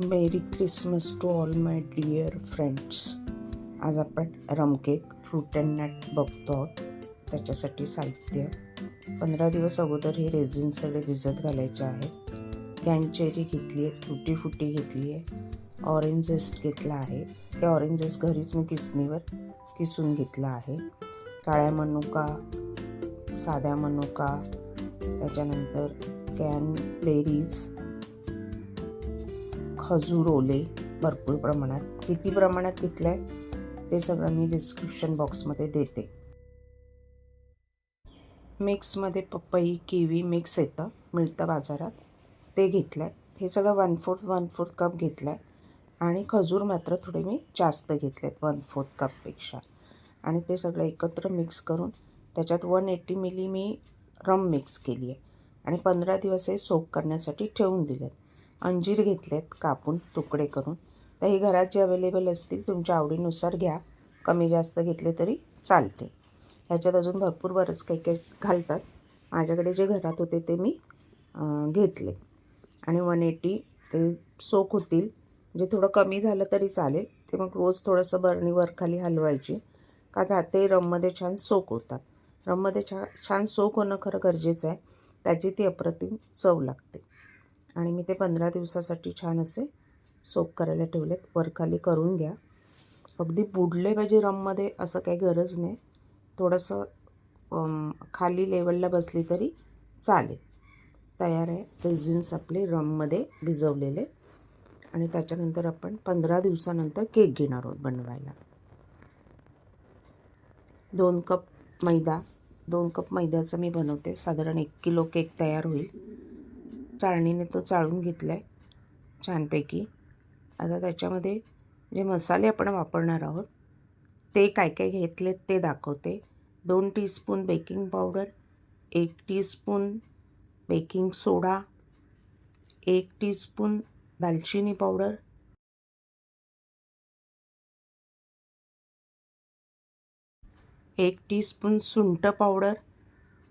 Merry Christmas to all my dear friends. आज आपण रमकेक fruit and nut बघतो. आहोत त्याच्यासाठी साहित्य. पंधरा दिवस अगोदर हे रेझिन सगळे भिजत घालायचे आहेत कॅनचेरी घेतली आहे तुटी फुटी घेतली आहे. ऑरेंज झेस्ट घेतला आहे. ते ऑरेंज झेस्ट घरीच मी किसणीवर किसून घेतला आहे. काळ्या मनुका साध्या मनुका त्याच्यानंतर कॅन बेरीज खजूर ओले भरपूर प्रमाणात. किती प्रमाणात घेतलं आहे ते सगळं मी डिस्क्रिप्शन बॉक्समध्ये देते. मिक्समध्ये पपई किवी मिक्स येतं. मिळतं बाजारात. ते घेतलं आहे हे सगळं one fourth one fourth cup घेतलं आहे आणि खजूर मात्र थोडे मी जास्त घेतले आहेत वन फोर्थ कपपेक्षा आणि ते सगळं एकत्र मिक्स करून त्याच्यात वन एटी मिली मी रम मिक्स केली आहे आणि पंधरा दिवस हे सोक करण्यासाठी ठेवून दिलेत. अंजीर घेतलेत कापून तुकडे करून. तर हे घरात जे अवेलेबल असतील तुमच्या आवडीनुसार घ्या. कमी जास्त घेतले तरी चालते. ह्याच्यात अजून भरपूर बरंच काही काही घालतात. माझ्याकडे जे घरात होते ते मी घेतले. आणि वन एटी ते सोक होतील. जे थोडं कमी झालं तरी चालेल. ते मग रोज थोडंसं बरणीवर खाली हलवायची. का ता- ते रममध्ये छान सोक होतात. रममध्ये छा छान सोक होणं खरं गरजेचं आहे. त्याची ती अप्रतिम चव लागते. आणि मी ते पंधरा दिवसासाठी छान असे सोप करायला ठेवलेत. वरखाली करून घ्या. अगदी बुडले पाहिजे रममध्ये असं काही गरज नाही. थोडंसं खाली लेवलला बसली तरी चालेल. तयार आहे. रेझिन्स आपले रममध्ये भिजवलेले. आणि त्याच्यानंतर आपण पंधरा दिवसानंतर केक घेणार आहोत बनवायला. दोन कप मैदा. दोन कप मैद्याचं मी बनवते. साधारण एक किलो केक तयार होईल. चाळणीने तो चाळून घेतला आहे छानपैकी. आता त्याच्यामध्ये जे मसाले आपण वापरणार आहोत ते काय काय घेतलेत ते दाखवते. दोन टीस्पून बेकिंग पावडर एक टीस्पून बेकिंग सोडा एक टीस्पून दालचिनी पावडर एक टीस्पून सुंठ पावडर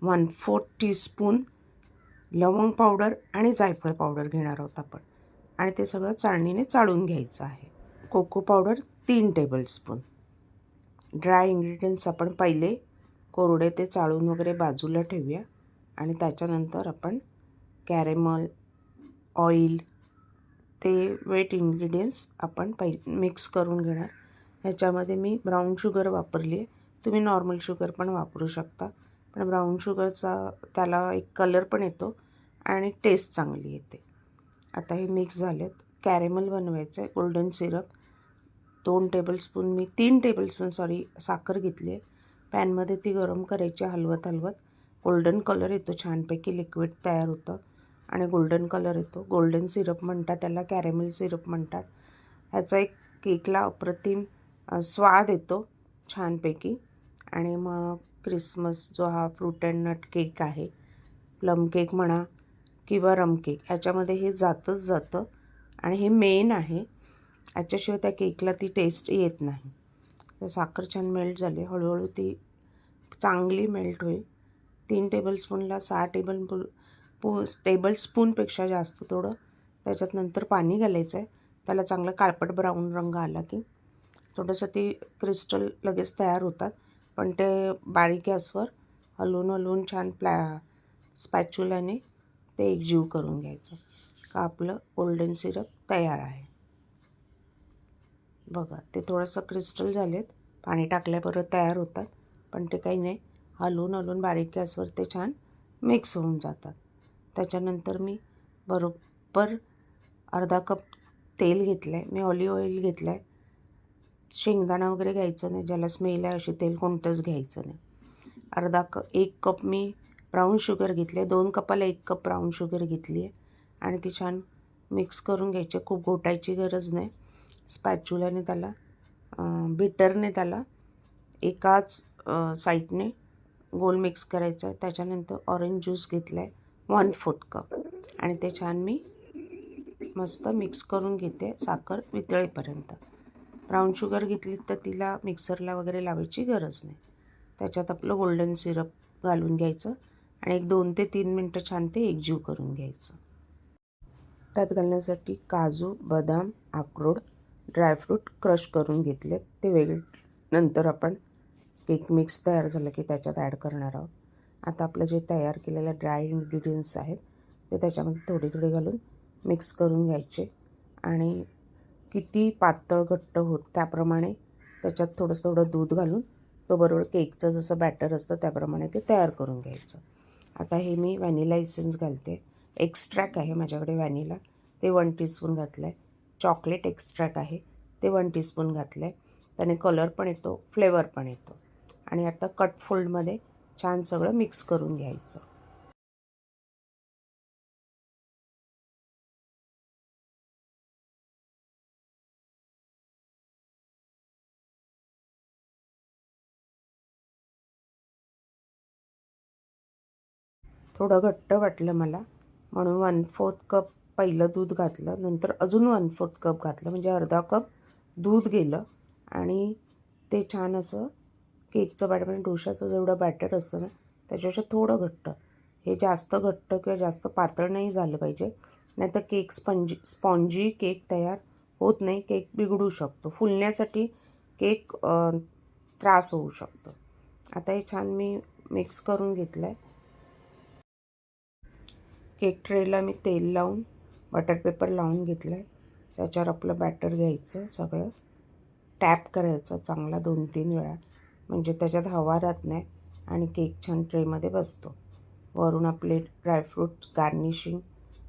वन फोर्थ टीस्पून लवंग पावडर आणि जायफळ पावडर घेणार आहोत आपण. आणि ते सगळं चाळणीने चाळून घ्यायचं आहे. कोको पावडर तीन टेबलस्पून ड्राय इंग्रेडियंट्स आपण पहिले कोरडे ते चाळून वगैरे बाजूला ठेवूया. आणि त्याच्यानंतर आपण कॅरेमल ऑइल ते वेट इंग्रेडियंट्स आपण पै मिक्स करून घेणार. ह्याच्यामध्ये मी ब्राऊन शुगर वापरली आहे. तुम्ही नॉर्मल शुगर पण वापरू शकता. पण ब्राऊन शुगरचा त्याला एक कलर पण येतो आणि टेस्ट चांगली येते. आता हे मिक्स झालेत. कॅरेमल बनवायचं आहे गोल्डन सिरप. दोन टेबलस्पून मी तीन टेबलस्पून सॉरी साखर घेतली आहे. पॅनमध्ये ती गरम करायची हलवत हलवत. गोल्डन कलर येतो छानपैकी लिक्विड तयार होतं. आणि गोल्डन कलर येतो. गोल्डन सिरप म्हणतात त्याला कॅरेमल सिरप म्हणतात. ह्याचा एक केकला अप्रतिम स्वाद येतो छानपैकी. आणि मग क्रिसमस जो हा फ्रूट अँड नट केक आहे प्लम केक म्हणा किंवा रम केक ह्याच्यामध्ये हे जातच जातं आणि हे मेन आहे. याच्याशिवाय त्या केकला ती टेस्ट येत नाही. तर साखर छान मेल्ट झाली हळूहळू ती चांगली मेल्ट होईल. तीन टेबलस्पूनला सहा टेबल पू टेबलस्पूनपेक्षा जास्त थोडं त्याच्यात नंतर पाणी घालायचं आहे त्याला चांगलं काळपट ब्राऊन रंग आला की थोडंसं ती क्रिस्टल लगेच तयार होतात. पण ते बारीक गॅसवर हलवून हलवून छान प्लॅ स्पॅच्युलाने ते एकजीव करून घ्यायचं. का आपलं गोल्डन सिरप तयार आहे. बघा ते थोडंसं क्रिस्टल झालेत. पाणी टाकल्याबरोबर तयार होतात. पण ते काही नाही. हलवून हलवून बारीक गॅसवर ते छान मिक्स होऊन जातात. त्याच्यानंतर मी बरोबर अर्धा कप तेल घेतलं आहे मी ऑलिव्ह ऑइल घेतलं आहे शेंगदाणा वगैरे घ्यायचं नाही. ज्याला स्मेल आहे असे तेल कोणतंच घ्यायचं नाही. अर्धा क एक कप मी ब्राऊन शुगर घेतले दोन कपाला एक कप ब्राऊन शुगर घेतली आहे. आणि ती छान मिक्स करून घ्यायची. खूप घोटायची गरज नाही. स्पॅच्युलाने त्याला बिटरने त्याला एकाच साईडने गोल मिक्स करायचं आहे. त्याच्यानंतर ऑरेंज ज्यूस घेतला आहे वन फोर्थ कप आणि ते छान मी मस्त मिक्स करून घेते साखर वितळेपर्यंत. ब्राऊन शुगर घेतली तर तिला मिक्सरला वगैरे लावायची गरज नाही. त्याच्यात आपलं गोल्डन सिरप घालून घ्यायचं आणि एक दोन ते तीन मिनटं छान ते एकजीव करून घ्यायचं. त्यात घालण्यासाठी काजू बदाम अक्रोड ड्रायफ्रूट क्रश करून घेतलेत. ते वेगळे. नंतर आपण केक मिक्स तयार झालं की त्याच्यात ॲड करणार आहोत. आता आपलं जे तयार केलेले ड्राय इन्ग्रेडियंट्स आहेत ते त्याच्यामध्ये थोडे थोडे घालून मिक्स करून घ्यायचे आणि किती पातळ घट्ट होत त्याप्रमाणे त्याच्यात थोडंसं थोडं दूध घालून तो बरोबर केकचं जसं बॅटर असतं त्याप्रमाणे ते तयार करून घ्यायचं. आता हे मी व्हॅनिला इसेन्स घालते. एक्स्ट्रॅक आहे माझ्याकडे व्हॅनिला ते वन टीस्पून घातलं आहे चॉकलेट एक्स्ट्रॅक आहे. ते वन टीस्पून घातलं आहे त्याने कलर पण येतो फ्लेवर पण येतो. आणि आता कट फोल्डमध्ये छान सगळं मिक्स करून घ्यायचं. थोडं घट्ट वाटलं मला. म्हणून वन फोर्थ कप पहिलं दूध घातलं. नंतर अजून वन फोर्थ कप घातलं. म्हणजे अर्धा कप दूध गेलं. आणि ते छान असं केकचं बॅटर म्हणजे डोशाचं जेवढं बॅटर असतं ना त्याच्यापेक्षा थोडं घट्ट. हे जास्त घट्ट किंवा जास्त पातळ नाही झालं पाहिजे. नाही तर केक स्पंजी स्पॉन्जी केक तयार होत नाही. केक बिघडू शकतो. फुलण्यासाठी केक त्रास होऊ शकतो. आता हे छान मी मिक्स करून घेतलं आहे केक ट्रेला मी तेल लावून बटर पेपर लावून घेतला आहे त्याच्यावर आपलं बॅटर घ्यायचं सगळं. टॅप करायचं चांगला दोन तीन वेळा. म्हणजे त्याच्यात हवा राहत नाही आणि केक छान ट्रेमध्ये बसतो. वरून आपले ड्रायफ्रूट गार्निशिंग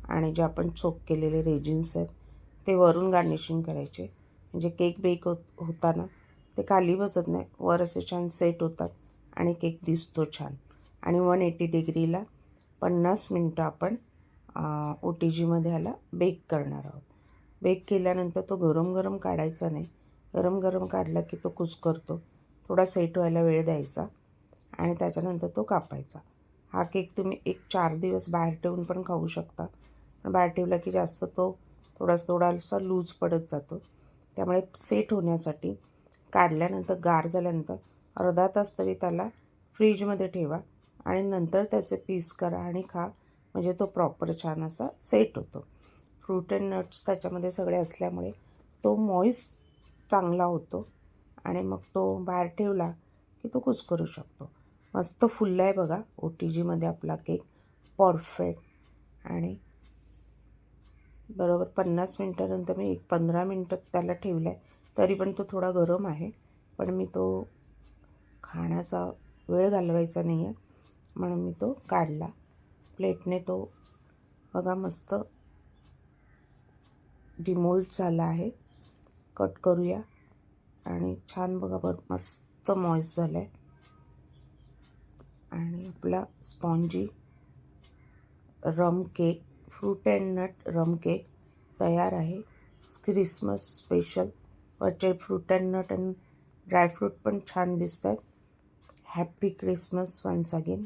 आणि जे आपण चोक केलेले रेजिन्स आहेत ते वरून गार्निशिंग करायचे. म्हणजे केक बेक होत होताना ते खाली बसत नाही. वर असे छान सेट होतात आणि केक दिसतो छान. आणि वन एटी डिग्रीला पन्नास मिनटं आपण ओ टी जीमध्ये ह्याला बेक करणार आहोत. बेक केल्यानंतर तो गरम गरम काढायचा नाही. गरम गरम काढला की तो कुस्करतो. थोडा सेट व्हायला वेळ द्यायचा आणि त्याच्यानंतर तो कापायचा. हा केक तुम्ही एक चार दिवस बाहेर ठेवून पण खाऊ शकता. पण बाहेर ठेवला की जास्त तो थोडा थोडासा लूज पडत जातो. त्यामुळे सेट होण्यासाठी काढल्यानंतर गार झाल्यानंतर अर्धा तास तरी त्याला फ्रीजमध्ये ठेवा आणि नंतर त्याचे पीस करा आणि खा. म्हणजे तो प्रॉपर छान असा सेट होतो. फ्रूट अँड नट्स त्याच्यामध्ये सगळे असल्यामुळे तो मॉईस चांगला होतो आणि मग तो बाहेर ठेवला की तो कुस्करू शकतो. मस्त फुलला आहे बघा ओ टी जीमध्ये आपला केक परफेक्ट आणि बरोबर पन्नास मिनटानंतर मी एक पंधरा मिनटं त्याला ठेवलं आहे तरी पण तो थोडा गरम आहे. पण मी तो खाण्याचा वेळ घालवायचा नाही आहे म्हणून मी तो काढला. प्लेटने तो बघा मस्त डिमोल्ड झाला आहे. कट करूया. आणि छान बघा बर मस्त मॉइस झालं आहे आणि आपला spongy rum cake fruit and nut rum cake तयार आहे. Christmas special. वरचे fruit and nut and dry fruit पण छान दिसत आहेत हॅपी क्रिसमस वन्स अगेन.